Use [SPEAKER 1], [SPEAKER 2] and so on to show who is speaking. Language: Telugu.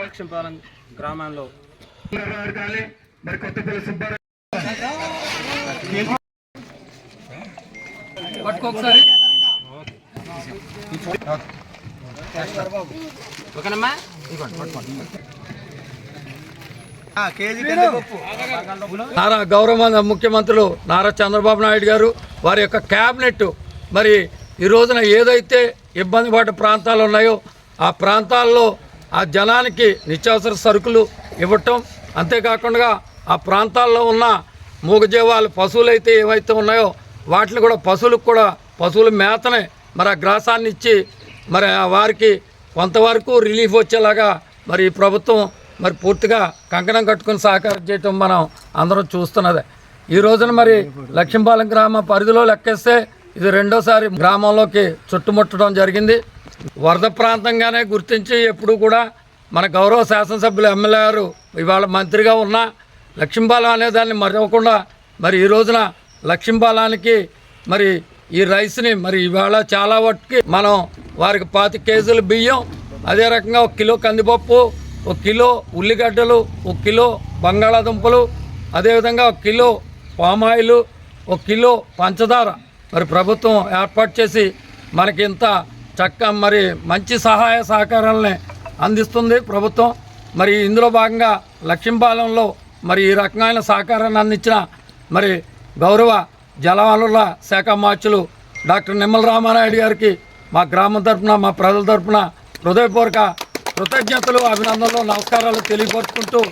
[SPEAKER 1] లక్ష్మీపాలెం గ్రామంలో పట్టుకోకసారి. ఓకేనమ్మా?
[SPEAKER 2] నారా గౌరవ ముఖ్యమంత్రులు నారా చంద్రబాబు నాయుడు గారు వారి యొక్క క్యాబినెట్ మరి ఈ రోజున ఏదైతే ఇబ్బంది పడ్డ ప్రాంతాలు ఉన్నాయో ఆ ప్రాంతాల్లో ఆ జనానికి నిత్యావసర సరుకులు ఇవ్వటం. అంతేకాకుండా ఆ ప్రాంతాల్లో ఉన్న మూగజీవాలు పశువులు అయితే ఏవైతే ఉన్నాయో వాటిని కూడా పశువులకు కూడా పశువుల మేతనే మరి ఆ గ్రాసాన్ని ఇచ్చి మరి ఆ వారికి కొంతవరకు రిలీఫ్ వచ్చేలాగా మరి ఈ ప్రభుత్వం మరి పూర్తిగా కంకణం కట్టుకుని సహకారం చేయటం మనం అందరం చూస్తున్నదే. ఈ రోజున మరి లక్ష్మీపాలెం గ్రామ పరిధిలో లెక్కేస్తే ఇది రెండోసారి గ్రామంలోకి చుట్టుముట్టడం జరిగింది. వరద ప్రాంతంగానే గుర్తించి ఎప్పుడు కూడా మన గౌరవ శాసనసభ్యులు ఎమ్మెల్యే గారు ఇవాళ మంత్రిగా ఉన్న లక్ష్మీపాలెం అనే దాన్ని మరవకుండా మరి ఈ రోజున లక్ష్మీపాలానికి మరి ఈ రైస్ని మరి ఇవాళ చాలా వాటికి మనం వారికి పాతి కేజీలు బియ్యం అదే రకంగా ఒక కిలో కందిపప్పు ఒక కిలో ఉల్లిగడ్డలు ఒక కిలో బంగాళాదుంపలు అదేవిధంగా ఒక కిలో పామాయిల్ ఒక కిలో పంచదార మరి ప్రభుత్వం ఏర్పాటు చేసి మనకి ఇంత చక్క మరి మంచి సహాయ సహకారాలని అందిస్తుంది ప్రభుత్వం. మరి ఇందులో భాగంగా లక్ష్మీపాలెంలో మరి ఈ రకమైన సహకారాన్ని అందించిన మరి గౌరవ జలవనరుల శాఖ మార్చులు డాక్టర్ నిమ్మల రామానాయుడు గారికి మా గ్రామం తరపున మా ప్రజల తరపున హృదయపూర్వక కృతజ్ఞతలు అభినందనలు నమస్కారాలు తెలియపరుచుకుంటూ